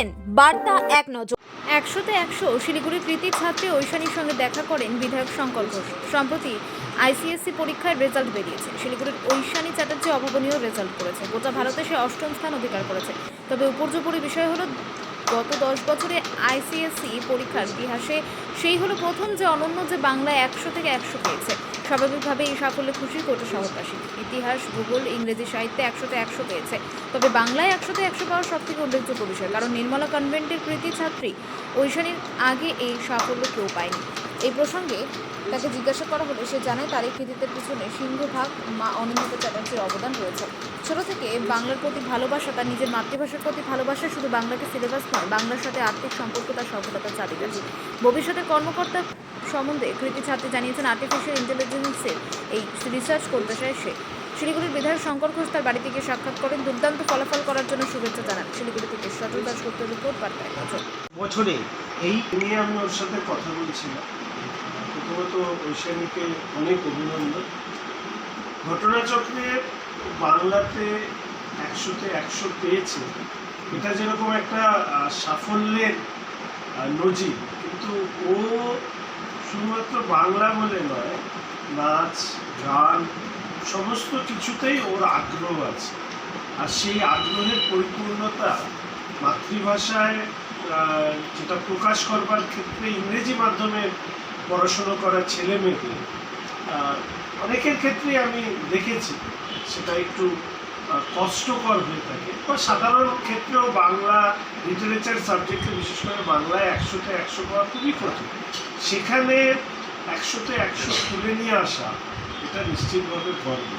দেখছেন বার্তা এক নজর। একশোতে একশো শিলিগুড়ির কৃতির ছাত্রী ঐশানীর সঙ্গে দেখা করেন বিধায়ক শঙ্কর ঘোষ। সম্প্রতি আইসিএসসি পরীক্ষার রেজাল্ট বেরিয়েছে। শিলিগুড়ির ঐশানী চ্যাটার্জি অভাবনীয় রেজাল্ট করেছে। গোটা ভারতে সে অষ্টম স্থান অধিকার করেছে। তবে উপর্যুপরি বিষয় হলো গত দশ বছরে আইসিএসসি পরীক্ষার ইতিহাসে সেই হলো প্রথম যে অনন্য যে বাংলা একশো থেকে একশো পেয়েছে। স্বাভাবিকভাবে এই সাফল্যে খুশি কোটা শহরবাসী ইতিহাস, ভূগোল, ইংরেজি সাহিত্যে একশোতে একশো পেয়েছে। তবে বাংলায় একশোতে একশো পাওয়ার সবথেকে উল্লেখযোগ্য বিষয়, কারণ নির্মলা কনভেন্টের কৃতি ছাত্রী ঐশানীর আগে এই সাফল্য কেউ পায়নি। এই প্রসঙ্গে তাকে জিজ্ঞাসা করা হলে সে জানায় তার এই কৃতিত্বের পিছনে সিংহভাগ মা অনিন্দিতা চ্যাটার্জির অবদান রয়েছে। ছোট থেকে বাংলার প্রতি ভালোবাসা, তার নিজের মাতৃভাষার প্রতি ভালোবাসা শুধু বাংলাকে সিলেবাস নয়, বাংলার সাথে আর্থিক সম্পর্ক, তার সফলতার চাবিকাঠি। ভবিষ্যতে কর্মকর্তা সম্বন্ধে কৃতি ছাত্রী জানিয়েছেন আর্টিফিশিয়াল ইন্টেলিজেন্সের এই রিসার্চ করতে চায় সে। শিলিগুড়ির বিধায়ক শঙ্কর ঘোষ তার বাড়ি থেকে সাক্ষাৎ করেন। দুর্দান্ত ফলাফল করার শুভেচ্ছা জানান। শিলিগুড়ি থেকে সজল দাসগুপ্তের রিপোর্ট বার্তা বছরে এই নিয়ে আমি ওর সাথে কথা বলছিলাম প্রথমত ঐশানীকে অনেক অভিনন্দন। ঘটনাচক্রে বাংলাতে একশোতে একশো পেয়েছে। এটা যেরকম একটা সাফল্যের নজির, কিন্তু ও শুধুমাত্র বাংলা বলে নয়, নাচ, গান, সমস্ত কিছুতেই ওর আগ্রহ আছে। আর সেই আগ্রহের পরিপূর্ণতা মাতৃভাষায় যেটা প্রকাশ করবার ক্ষেত্রে ইংরেজি মাধ্যমে পড়াশুনো করা ছেলে মেয়েদের অনেকের ক্ষেত্রে আমি দেখেছি সেটা একটু কষ্টকর হয়ে থাকে। বা সাধারণ ক্ষেত্রেও বাংলা লিটারেচার সাবজেক্টে বিশেষ করে বাংলায় একশোতে একশো পাওয়া খুবই কঠিন। সেখানে একশোতে একশো তুলে নিয়ে আসা, এটা নিশ্চিতভাবে গর্ব